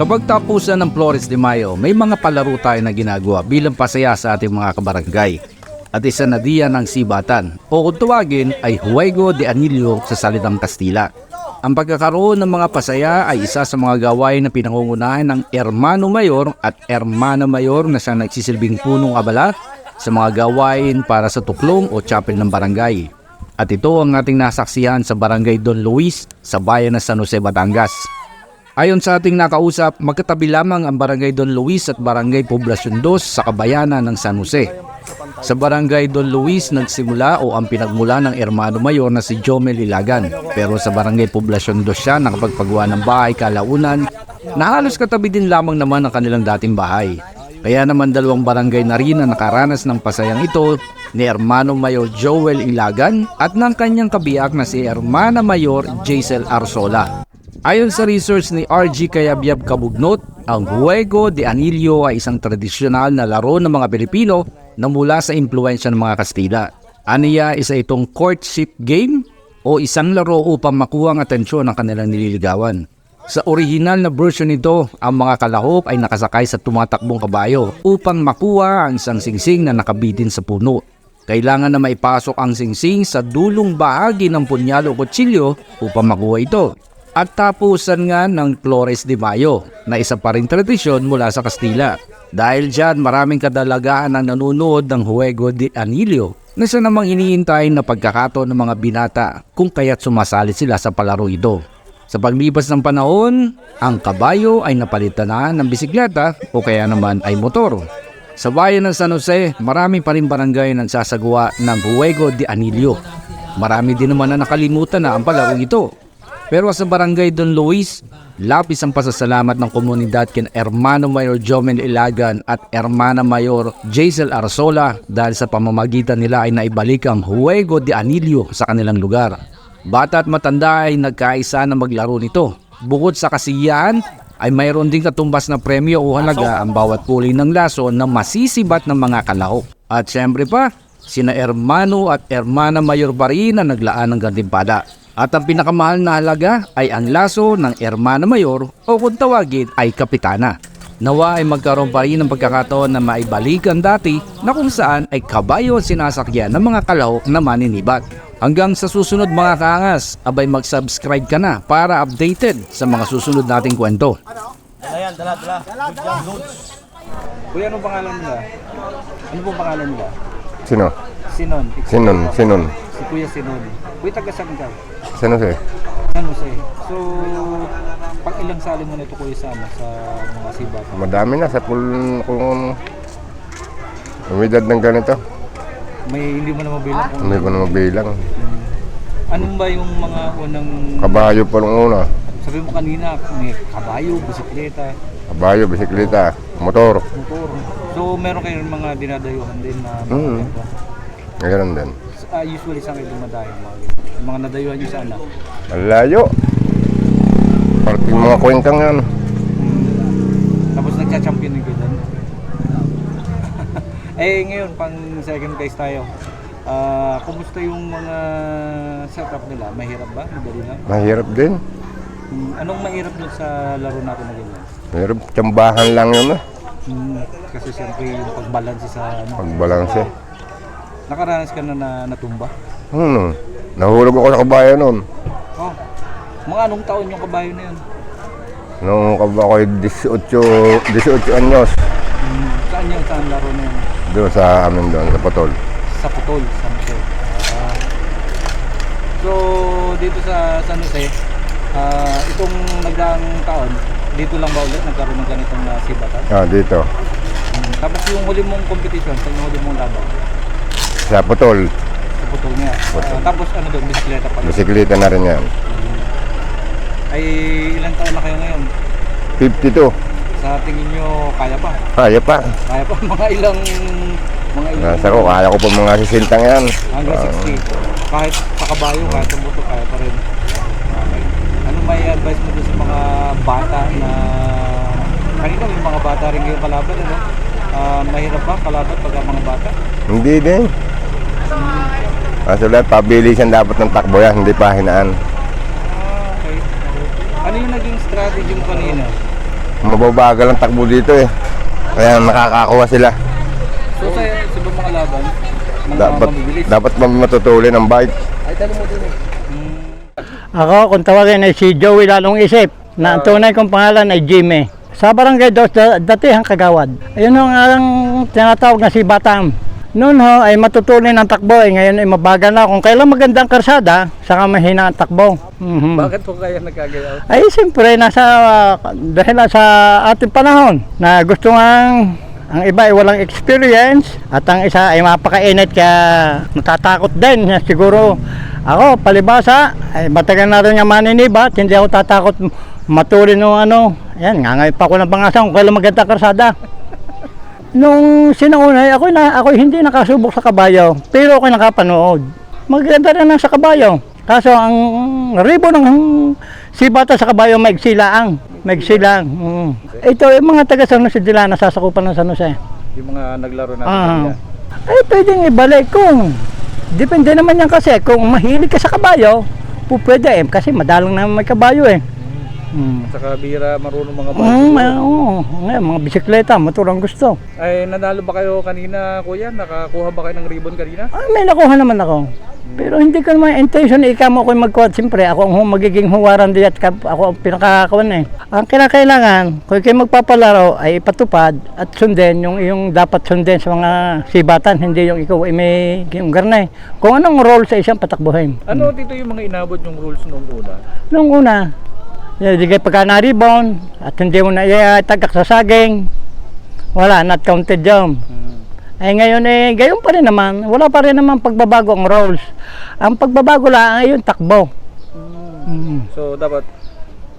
Kapag tapusan ng Flores de Mayo, may mga palaro tayo na ginagawa bilang pasaya sa ating mga kabarangay. At isa na diyan ang sibatan o kung tawagin ay Juego de Anillo sa salitang Kastila. Ang pagkakaroon ng mga pasaya ay isa sa mga gawain na pinangungunahan ng Hermano Mayor at Hermana Mayor na siya nagsisilbing punong abala sa mga gawain para sa tuklong o chapel ng barangay. At ito ang ating nasaksihan sa Barangay Don Luis sa bayan ng San Jose, Batangas. Ayon sa ating nakausap, magkatabi lamang ang Barangay Don Luis at Barangay Poblacion 2 sa kabayanan ng San Jose. Sa Barangay Don Luis nagsimula o ang pinagmula ng Hermano Mayor na si Jomel Ilagan. Pero sa Barangay Poblacion 2 siya nakapagpagawa ng bahay kalaunan na halos katabi din lamang naman ang kanilang dating bahay. Kaya naman dalawang barangay na rin ang nakaranas ng pasayang ito ni Hermano Mayor Joel Ilagan at ng kanyang kabiyak na si Hermana Mayor Jaisel Arsola. Ayon sa research ni RG Kayabyab Kabugnot, ang Juego de Anillo ay isang tradisyonal na laro ng mga Pilipino na mula sa impluensya ng mga Kastila. Aniya isa itong courtship game o isang laro upang makuha ang atensyon ng kanilang nililigawan. Sa original na version nito, ang mga kalahok ay nakasakay sa tumatakbong kabayo upang makuha ang isang singsing na nakabitin sa puno. Kailangan na maipasok ang singsing sa dulong bahagi ng punyalo o kutsilyo upang makuha ito. At tapusan nga ng Flores de Mayo na isa pa ring tradisyon mula sa Kastila. Dahil dyan maraming kadalagaan ang nanonood ng Juego de Anillo na siya namang iniintay na pagkakataon ng mga binata kung kaya't sumasali sila sa palaro ito. Sa paglipas ng panahon, ang kabayo ay napalitan na ng bisikleta o kaya naman ay motor. Sa bayan ng San Jose, marami pa rin barangay na nagsasagawa ng Juego de Anillo. Marami din naman na nakalimutan na ang palaro ito. Pero sa barangay Don Luis, lapis ang pasasalamat ng komunidad kin Hermano Mayor Jomel Ilagan at Hermana Mayor Jaisel Arsola dahil sa pamamagitan nila ay naibalik ang Juego de Anillo sa kanilang lugar. Bata at matanda ay nagkaisa na maglaro nito. Bukod sa kasiyahan, ay mayroon ding katumbas na premyo o halaga ang bawat kulay ng laso na masisibat ng mga kalahok. At syempre pa, sina Hermano at Hermana Mayor pa rin ang naglaan ng gantimpala. At ang pinakamahal na halaga ay ang laso ng Hermana Mayor o kung tawagin ay Kapitana. Nawa ay magkaroon pa rin ng pagkakataon na maibalikan dati na kung saan ay kabayo ang sinasakyan ng mga kalahok na maninibat. Hanggang sa susunod mga kaangas, abay mag-subscribe ka na para updated sa mga susunod nating kwento. Ayan, dala, dala. Good job. Kuya, anong pangalan nila? Ano pong pangalan nila? Sino? Sinon. Sinon, Sinon. Si Kuya Sinon. Kuya, taga saan ka? Sino siya? San Jose. So, pang ilang sali mo na ito kuya sana sa mga sibat? Madami na sa pool kung umidad ng ganito. May hindi mo na mabilang kung Hindi ko na mabilang. anong ba yung mga unang Kabayo pa nung una. sabi mo kanina may kabayo, bisikleta, Kabayo, bisikleta, motor. motor. So meron kayong mga dinadayuhan din na mga Mm. ganito. Ganun din. Ah, usually saan kayo dumadayo mga? Yung mga nadayuhan nyo sana. Malayo. Parting mga kwengkang yan. Tapos nagcha-champion din kayo doon. eh ngayon, pang second place tayo. Ah, kumusta yung mga setup nila? Mahirap ba? Madali lang? Mahirap din. Hmm, anong mahirap dun sa laro natin na ganyan? Mahirap, tsambahan lang yun ah. Hmm, kasi siyempre yung pagbalanse sa ano. Pagbalanse. Nakaranas ka na, na natumba? Ano? Nahulog ako sa kabayo noon. Oh. Mga anong taon yung kabayo na yun? Nung kaba ko 18, 18 anyos. Hmm, saan yung saan laro na yun? Doon sa amin doon, sa Patol. Sa Putol, San Jose. Ah. so, dito sa San Jose, ah, itong nagdaang taon, dito lang ba ulit nagkaroon ng ganitong uh, sibatan? Ah, dito. Hmm. Tapos yung huli mong competition, sa yung huli mong laban, Sa Patol. sa Putol nga. Ah, tapos ano doon, bisikleta pa rin. Bisikleta na rin yan. Ay, ilang taon na kayo ngayon? 52. Sa tingin nyo, kaya pa? Kaya pa. Kaya pa mga ilang mga ilang Nasa ko, kaya ko pa mga sisintang yan. hanggang Ah, 60. Kahit sa kabayo, kahit sa moto, kaya pa rin. Okay. Ano may advice mo dun sa mga bata na kanina may mga bata rin kayong kalaban, ano? Ah, mahirap ba kalaban pag mga bata? hindi din. Kaso lahat, pabilisan dapat ng takbo yan, hindi pa hinaan. Ah, okay. Ano yung naging strategy mo kanina? mababagal ang takbo dito eh. Kaya nakakakuha sila. So sa, sa ibang mga laban, mga Dapat, mabibilis. dapat matutulin ang bite. Ay, tanong mo din eh. Ako, kung tawagin ay si Joey Lalong Isip, na ang tunay kong pangalan ay Jimmy. Sa barangay Dos, da- datihang kagawad. Ayun ho ang tinatawag na si Batam. Noon ho ay matutulin ang takbo, eh, ngayon ay mabagal na. Kung kailan maganda ang karsada, saka mahina ang takbo. Mhm. Bakit po kaya nagkagayaw? Ay siyempre nasa dahil sa ating panahon na gusto ang ang iba ay walang experience at ang isa ay mapakainit kaya natatakot din siguro ako palibasa ay matagal na rin nga maniniba at hindi ako tatakot matulin ng ano yan ngangay pa ako ng pangasan kung kailan maganda karsada Nung sinaunay, ako na ako hindi nakasubok sa kabayo, pero ako nakapanood. Maganda rin ang sa kabayo. Kaso ang ribo ng sibata sa kabayo maigsi lang. Maigsi lang. Mm. Ito yung mga taga San Jose de la nasasakupan ng San Jose. Yung mga naglaro natin Ah. kanina. Ay pwedeng ibalik kung depende naman yan kasi kung mahilig ka sa kabayo, pwede eh kasi madalang na may kabayo eh. Mm. At saka bira marunong mga bata. Mm, may- oo. Ngayon, mga bisikleta, motor ang gusto. Ay, nanalo ba kayo kanina, kuya? Nakakuha ba kayo ng ribbon kanina? Ah, may nakuha naman ako. Pero hindi ko naman intention ikaw mo ako mag-quad. Siyempre, ako ang magiging huwaran di at ako ang pinakakawan eh. Ang kinakailangan, kung kayo magpapalaro ay ipatupad at sundin yung, yung dapat sundin sa mga sibatan, hindi yung ikaw ay may yung garnay. Kung anong role sa isang patakbuhin. Ano dito yung mga inabot yung rules nung una? Noong una, kayo pagka na-rebound at hindi mo na tagak sa saging, wala, not counted yun. Eh ngayon eh, gayon pa rin naman. Wala pa rin naman pagbabago ang roles. Ang pagbabago lang ay yung takbo. Mm. So, dapat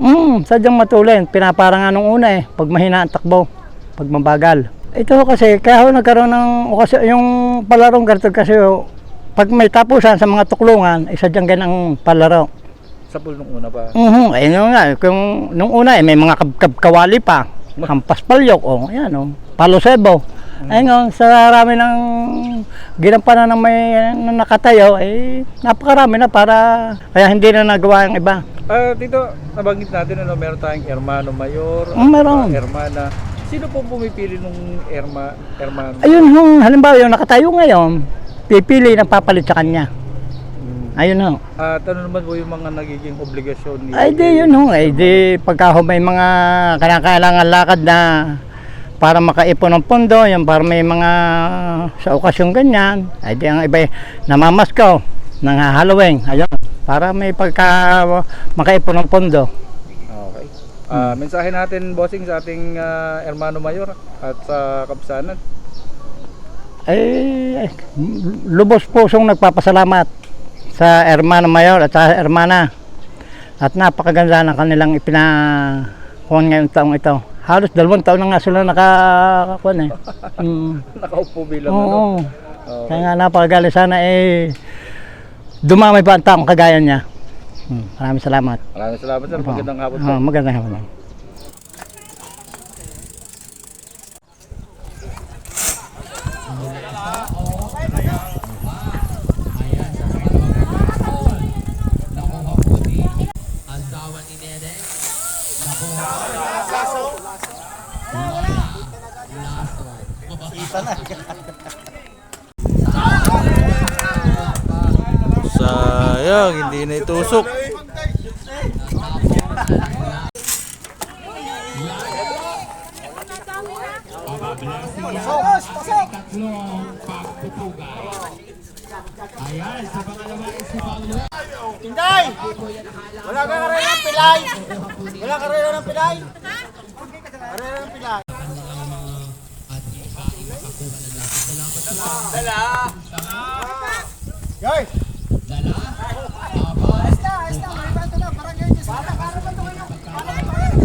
Mm, sadyang matulin. Pinapara nga nung una eh, pag mahina ang takbo, pag mabagal. Ito kasi, kaya ako nagkaroon ng, kasi yung palarong ganito kasi oh, pag may tapusan sa mga tuklungan, ay sadyang ganang palaro. Sa pool nung una pa. Mhm, ayun nga, kung nung una eh, may mga kab- kab- kawali pa, hampas palyok, oh, ayan oh, palo sebo. Ayun nga, sa rami ng ginampanan ng may na nakatayo, eh, napakarami na para, kaya hindi na nagawa ang iba. Ah, dito, nabanggit natin ano, meron tayong hermano mayor, Mm, meron. ah, hermana. Sino po pumipili nung herma, hermano? Ayun, yung, halimbawa yung nakatayo ngayon, pipili na papalit sa kanya. Ayun ho. At ano naman po yung mga nagiging obligasyon ni Ay di yun ho, ay di pagka ho may mga kinakailangan lakad na para makaipon ng pondo, yung para may mga sa okasyon ganyan, ay di ang iba namamasko ng Halloween, ayun, para may pagka makaipon ng pondo. Okay. Ah, mensahe natin bossing sa ating ah, hermano mayor at sa kapsanan. Ay, ay, lubos pusong nagpapasalamat sa Hermano Mayor at sa Hermana. At napakaganda ng kanilang ipinakuhan ngayong taong ito. Halos dalawang taon na nga sila nakakakuan eh. Mm. Nakaupo bilang Oo. ano. Kaya nga napakagaling sana eh dumamay pa ang taong kagaya niya. Mm. Maraming salamat. Maraming salamat sir. Magandang hapon po. Oh, magandang hapon. Sayang, hindi na itusok. Tinday! Wala ka rin ng pilay! Wala ka rin ng pilay! Wala ka ng pilay! Dala. Guys. Dala. Basta, basta. Maliban ito na. Parang yun. Para, para ba ito kayo? Para, para.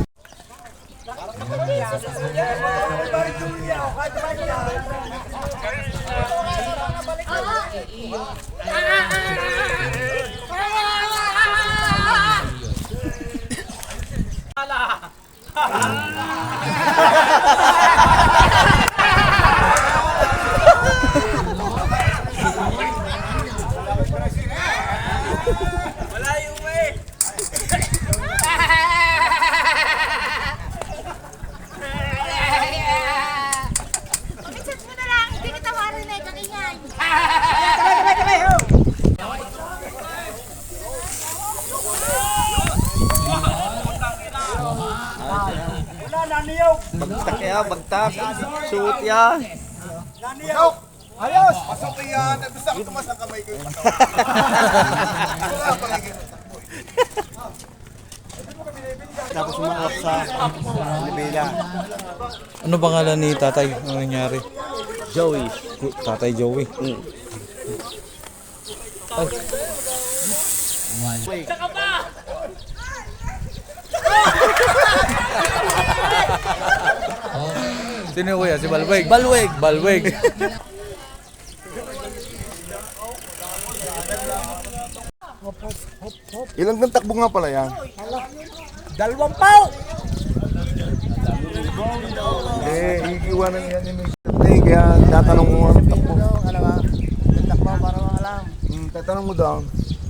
Ah! Suot ya. Naniyog. Ayos. Pasok yan. Basta ako tumas ang kamay ko. Tapos umaak sa Libela. Ano pangalan ni tatay? Ano nangyari? Joey. Tatay Joey. Sino yung kuya? Si Balweg? Balweg! Balweg! Ilang ng takbo nga pala yan? Dalawang pao. Eh, iiwanan yan ni Mr. Tay, kaya tatanong mo ang takbo. Ano ba? Takbo para alam. Hmm, tatanong mo daw.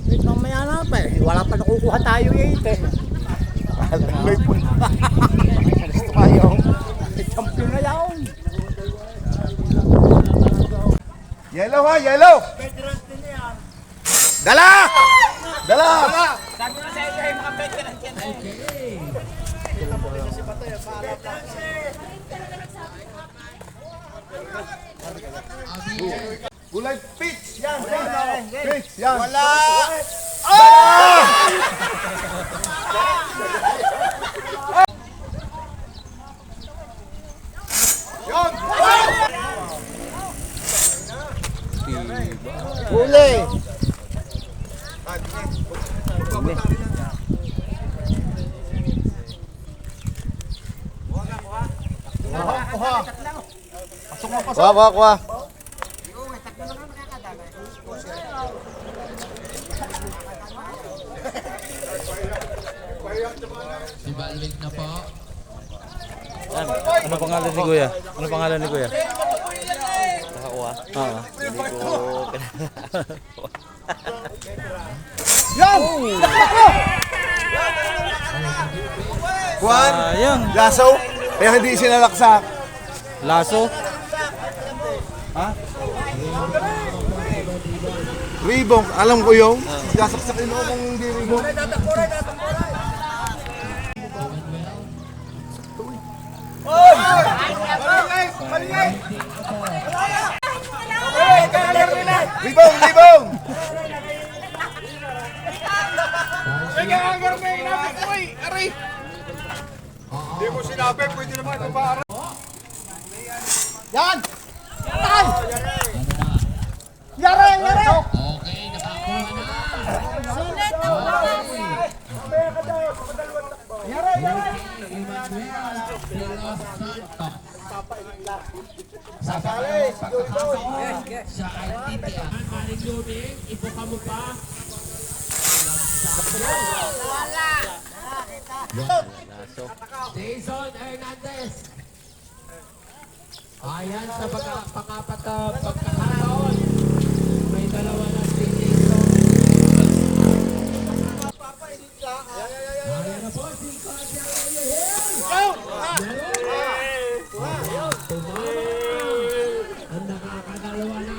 Wait, mamaya na pa eh. Wala pa nakukuha tayo eh. May po. Champion na yaon. Yellow ha, yellow! Dala! Dala! Gulay pitch! Yan! yan, Pitch! Yan! Wala! Huli. Kuha, kuha, kuha. Ano, ano pangalan ni kuya? Ano pangalan ni kuya? Oo. Hindi ko... Juan! Sayang! Laso! Kaya hindi sinalaksak. Laso? Ribong, alam ko yung sasaksakin mo kung hindi ribong. Ribong, ribong! Yan! Yan! Yara, yara! Jason Hernandez. Ayan sa pagkakataon. May dalawa na si Jason. Ayan na po si Kasia Ang nakakadalawa na.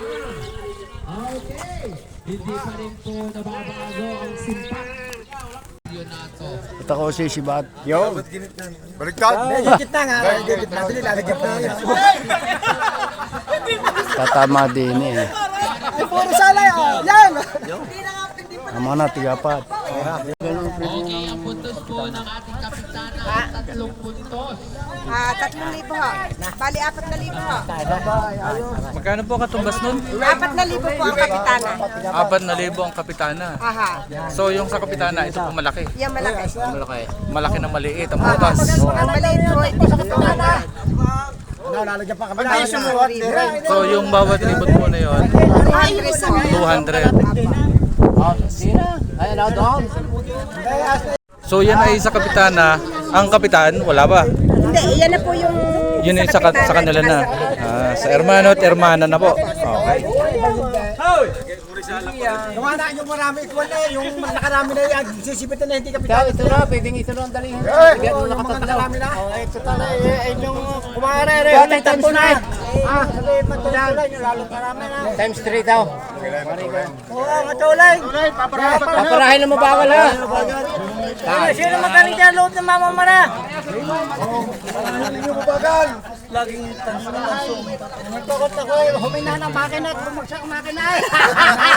Okay. Hindi pa rin po nababago ang. Leonato. At ako si Sibat. Yo. Baliktad! Kita nga. Dili, lalagyan pa nga. Tatama din eh. Ay, puro salay. oh. Yan! Ang mga natigapat. Ah, tatlong libo ho. Bali, apat na libo ho. Magkano po katumbas nun? Apat na libo po ang kapitana. Apat na libo ang kapitana. Aha. So yung sa kapitana, ito po malaki. Yan malaki. Malaki. Malaki na maliit ang butas. Ang maliit po, ito sa kapitana. Ano, lalagyan pa kami. Ay, sumuot. So yung bawat libot po na yun, 200 200. po. So yan ay sa kapitana. Ang kapitan, wala ba? Hindi, yan na po yung Yun yung sa, sa kanila na. Ah, sa hermano at hermana na po. Okay. Gawa na yung marami ikuan na eh. Yung nakarami na yan. Sisipit na hindi kapital. Ito na, pwedeng ito na ang dali. Yung mga nakarami na. Oh, ito na eh. Yung kumakara rin. Ito na. Ah, sabihin mo tulay nyo, lalo karami na. Times 3 daw. Oo, matulay. Tulay, Paparahin mo bawal ha. Sino, sino magaling dyan loob ng mama mo na? Laging tanso na tanso. Nagkakot ako eh, humina ng makina at bumagsak ang makina eh.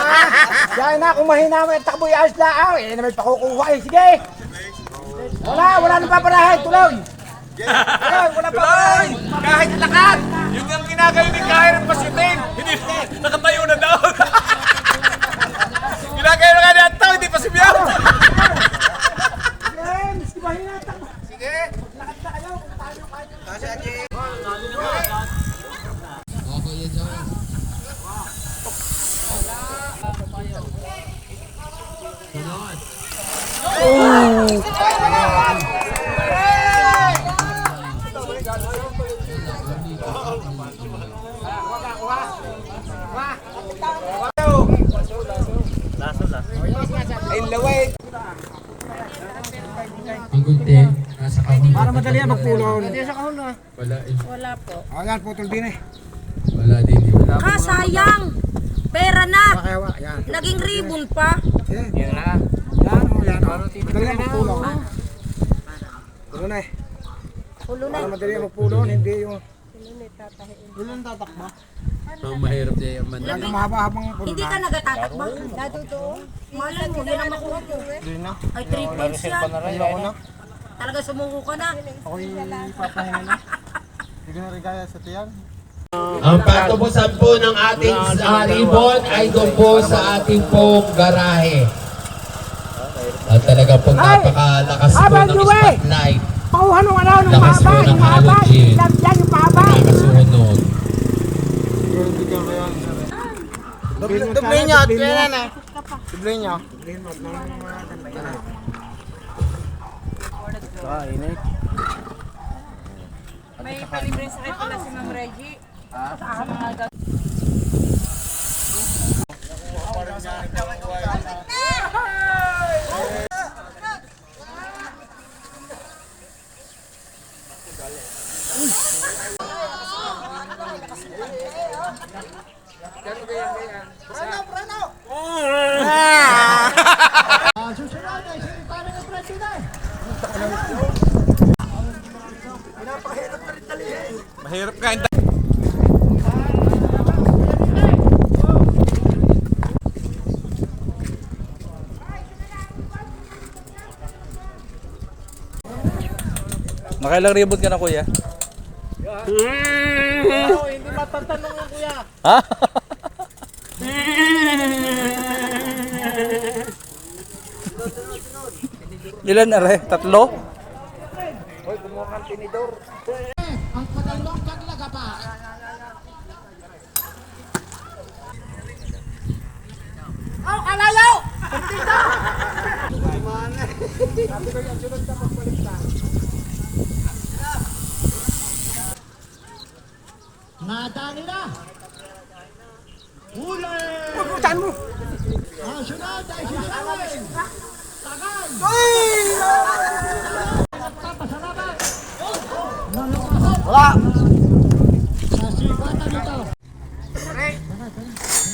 Dahil na, kung mahina mo, takbo yung ayos lang. Eh, na may pakukuha eh. Sige! Wala, wala nang paparahin, tuloy! Tuloy, wala! Kahit lakad! Yung ang ginagawa ni Kair Pasitin, hindi nakatayo na daw. ginagawa na nga ni Antaw, hindi pa si Biao. Sige, mahina, takbo. Sige! Lakad na kayo, kung tayo kayo. Ang gunti, nasa kahon. Para Madali yan magpulon. Wala, eh. Wala po. Ayan, putol din eh. wala din. eh. Wala. Kasayang! Pera na! Yan. Naging ribbon pa. Yan na. Yan, o, yan. o. Madali yan magpulon. Pulo na eh. Na. Para madali magpulon, hindi yung... Ang mahirap niya yung man. Ang mahaba-habang pulo Hindi ka nagatatakba. Natutuo. Malay mo, yan ang makuha mo. Ay, three points yan. Talaga sumuko ka na. Ang patubusan po ng ating uh, ribbon ay doon po sa ating pong garahe. At talaga pong napakalakas po ng spotlight Pauhan ng ano, ng Lakas mahaba, po ng yung mahaba, halogen. ilan yan yung mahaba. na nakasunog. Dublin nyo, dublin na na. Dublin nyo. May palibre sakit pala si Ma'am Reggie. Mahirap ka. Nakailang ribot ka na kuya? Hindi matatanong yan, kuya. Ha? Ilan na rin? Tatlo? Oh, kalayo! Nadali na. Huli. Puputan mo! Ang sunod ay si Sawin. Tagal. Wala! Sa sibatan nito.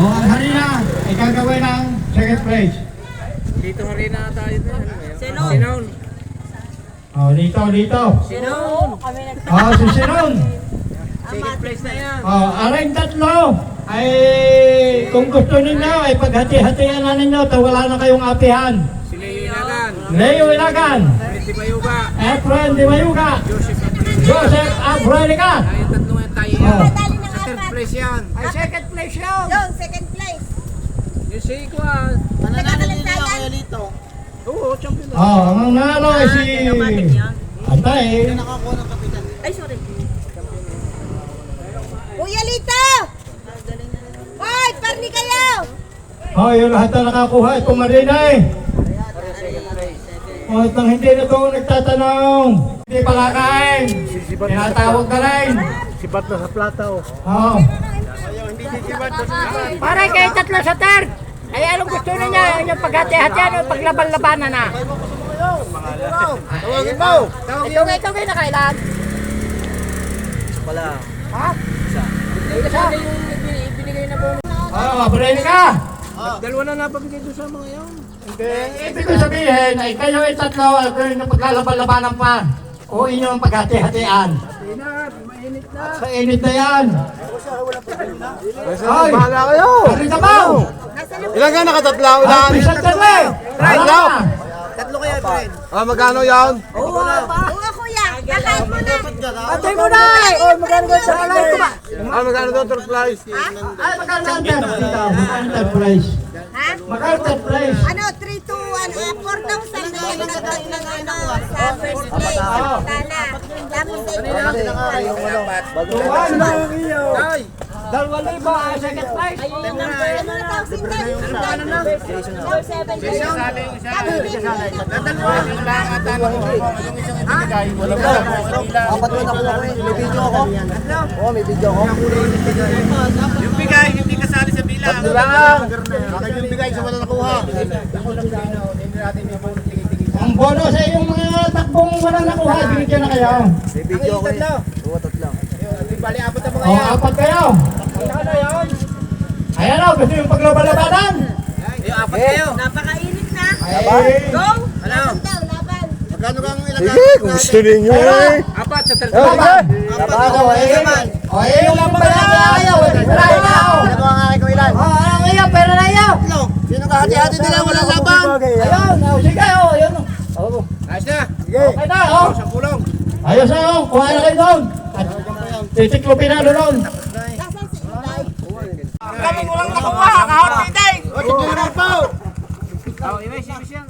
O ang harina ay gagawin ng second place. Sinon. O dito, dito. Sinon. O si Sinon. Second place na yan. O aring tatlo ay kung gusto ninyo ay paghati-hatian na ninyo to wala na kayong apihan. Si Leo Ilagan. Leo Ilagan. Di Mayuga. Efren Di Mayuga. Joseph Abrelica. O, Dali ng apat. Ay, second place yun! Yung second place. o ang nanalo ay si Antay. Ay, sorry. Kuya Lito! Hoy, parni kayo! O yung lahat na nakakuha ay pumarina eh. At nang hindi na ito nagtatanong, hindi palakain, tinatawag na rin. Sibat na sa plata oh. Oo. Pare kayo tatlo sa third. Ay anong gusto niya? Yung paghati-hatian o paglaban-labanan na? Pangalan. Tawagin mo. Tawagin mo. Ikaw kayo nakailan? Isa pala. Ha? Isa. Ito Isa yung ibinigay na po. Ah, Oo, oh, pwede ka. Ah. Dalawa na napagigay doon sa mga yun. Hindi. Eh, ibig ko sabihin, ay kayo ay tatlo, kayo na paglalaban-labanan pa. O inyo ang paghati-hatian. Hati na, mainit na. Sa init na yan. Ay, bahala kayo. Halika ba? Ilan ka nakatatlaw? Ilan? Ah, Ilan ka na. 100. Oh, magkano yon? Oo, oo, kuya. Kakain mo na. Patay mo na. Oh, magkano doon sa alay ko ba? Ah, magkano doon sa price? Ah, magkano doon? Magkano doon price? Ha? Magkano doon price? Ano, 3 to 1, 4,000 na yung nagdod ng ano, sa first day. Lala. Tapos, 8,000. Bago na. Bago na. Bago na. Dalawa libo second price. Ayun, number ano na tawag sin Ano na? Number 7 kayo. Kami din. Apat mo nakuha ko eh. May video ako. Oo, may video ako. Yung bigay, hindi kasali sa bilang. Bakit yung bigay sa wala nakuha? Ang bono sa iyong mga takbong walang nakuha, binigyan na kayo. May video ako eh. Oo, tatlo. O, apat kayo. Ayan o, gusto yung paglaban-labanan? Napakainit na. Go! Laban daw, laban. Sige, kung gusto ninyo eh. laban. O, eh, o, eh, yung laban na kayo. Wala na o. Ano ang aking kong ilan? O, ano iyo, pero na iyo. Sino kahati-hati nila walang laban? Ayun, sige o, ayun o. Ayos na. Okay na o. Sa kulong. Ayos na o, kuha na kayo doon. Titiklopin na doon. Nakuha, kahapon din. Sige na po. Oh, imay, sige siya.